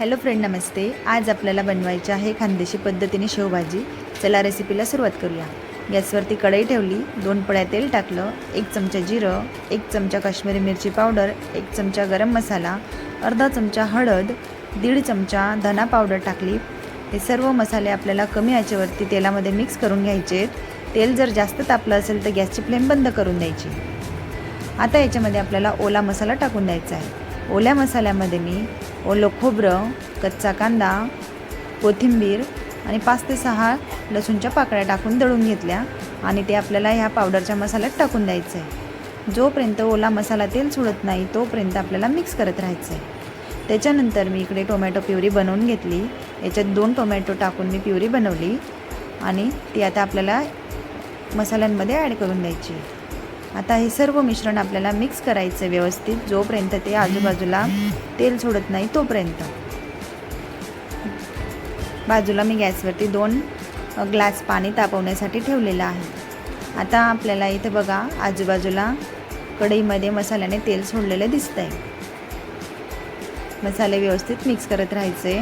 Hello friend नमस्ते. आज आपल्याला बनवायची आहे खानदेशी पद्धतीने शेवभाजी. चला रेसिपीला सुरुवात करूया. गॅसवरती कढई ठेवली दोन पळ्या तेल टाकलं एक चमचा जिरं एक चमचा काश्मीरी मिरची पावडर एक चमचा गरम मसाला अर्धा चमचा हळद दीड चमचा धना पावडर टाकली. हे सर्व मसाले आपल्याला कमी आचेवरती तेलामध्ये मिक्स करून घ्यायचे तेल जर जास्त तापलं असेल तर गॅसची फ्लेम बंद करून द्यायची. आता याच्यामध्ये आपल्याला ओला मसाला टाकून द्यायचा आहे. ओल्या मसाल्यामध्ये मी ओलं खोबरं कच्चा कांदा कोथिंबीर आणि पाच ते सहा लसूणच्या पाकळ्या टाकून दळून घेतल्या आणि ते आपल्याला ह्या पावडरच्या मसाल्यात टाकून द्यायचं आहे जोपर्यंत ओला मसाला तेल सोडत नाही तोपर्यंत आपल्याला मिक्स करत राहायचं आहे त्याच्यानंतर मी इकडे टोमॅटो प्युरी बनवून घेतली. याच्यात दोन टोमॅटो टाकून मी प्युरी बनवली आणि ती आता आपल्याला मसाल्यांमध्ये ॲड करून द्यायची. आता हे सर्व मिश्रण आपल्याला मिक्स करायचं व्यवस्थित. जोपर्यंत ते आजूबाजूला तेल सोडत नाही तोपर्यंत. बाजूला मी गॅसवरती दोन ग्लास पाणी तापवण्यासाठी ठेवलेलं आहे. आता आपल्याला इथे बघा आजूबाजूला कढईमध्ये मसाल्याने तेल सोडलेलं दिसतंय. मसाले व्यवस्थित मिक्स करत राहायचे.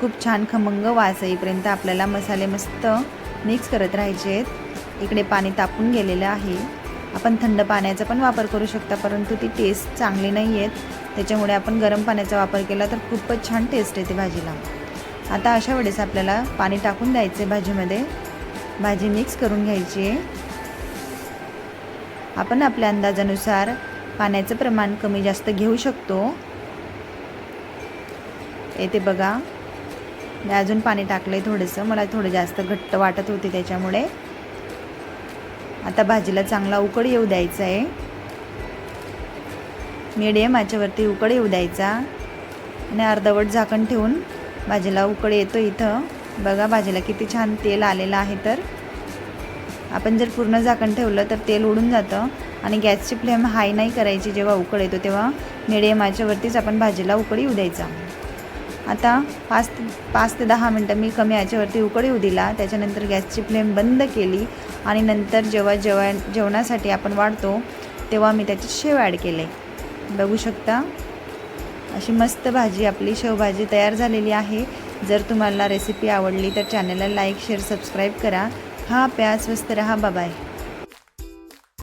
खूप छान खमंग वास येईपर्यंत आपल्याला मसाले मस्त मिक्स करत राहायचे आहेत इकडे पाणी तापून गेलेलं आहे. आपण थंड पाण्याचा पण वापर करू शकता परंतु ती टेस्ट चांगली नाही आहेत त्याच्यामुळे आपण गरम पाण्याचा वापर केला तर खूपच छान टेस्ट येते भाजीला. आता अशा वेळेस आपल्याला पाणी टाकून द्यायचं आहे भाजीमध्ये. भाजी मिक्स करून घ्यायची. आहे आपण आपल्या अंदाजानुसार पाण्याचं प्रमाण कमी जास्त घेऊ शकतो. येते बघा. मी अजून पाणी टाकलं आहे थोडंसं. मला थोडं जास्त घट्ट वाटत होते त्याच्यामुळे. आता भाजीला चांगला उकड येऊ द्यायचा आहे. मीडियम याच्यावरती उकड येऊ द्यायचा. आणि अर्धवट झाकण ठेवून भाजीला उकड येतो इथं. बघा भाजीला किती छान तेल आलेलं आहे तर. आपण जर पूर्ण झाकण ठेवलं तर तेल उडून जातं. आणि गॅसची फ्लेम हाय नाही करायची जेव्हा उकड येतो तेव्हा. मिडियम याच्यावरतीच आपण भाजीला उकड येऊ द्यायचा. आता पाच पाच ते दहा मिनटं मी कमी याच्यावरती उकड येऊ दिला. त्याच्यानंतर गॅसची फ्लेम बंद केली आणि नंतर जेव्हा जेव्हा जेवणासाठी आपण वाढतो तेव्हा मी त्याची शेव ॲड केले. बघू शकता अशी मस्त भाजी आपली शेवभाजी तयार झालेली आहे. जर तुम्हाला रेसिपी आवडली तर चॅनलला लाईक शेअर सबस्क्राईब करा. हा प्या स्वस्त रहा बाबाय